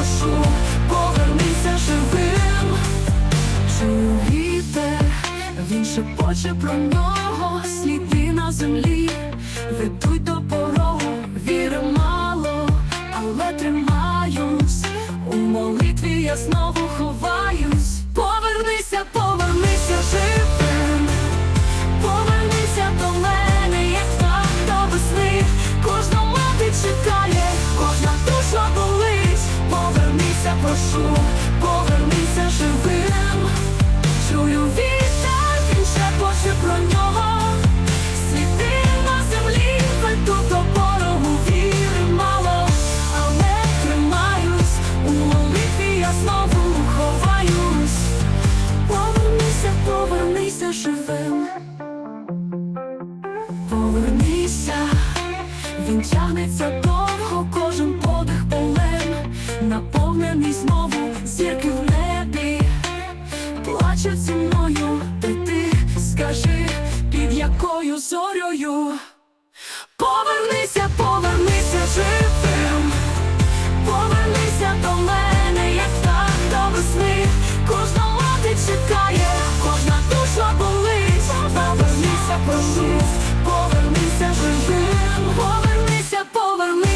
прошу, повернися живим. Чую вітер, він шепоче про нього, сліди на землі, ведуть до порогу, віри мало, але тримаюсь, у молитві я знову прошу, повернися живим. Чую вітер, він шепоче про нього. Світи на землі, веду до порогу віри мало, але тримаюсь, у молитві я знову ховаюсь. Повернися, повернися живим. Повернися, він тягнеться скажи, під якою зорею повернися, повернися живим, повернися до мене, як так до весни, кожна мати чекає, кожна душа болить, повернися, прошу, повернися живим, повернися, повернися.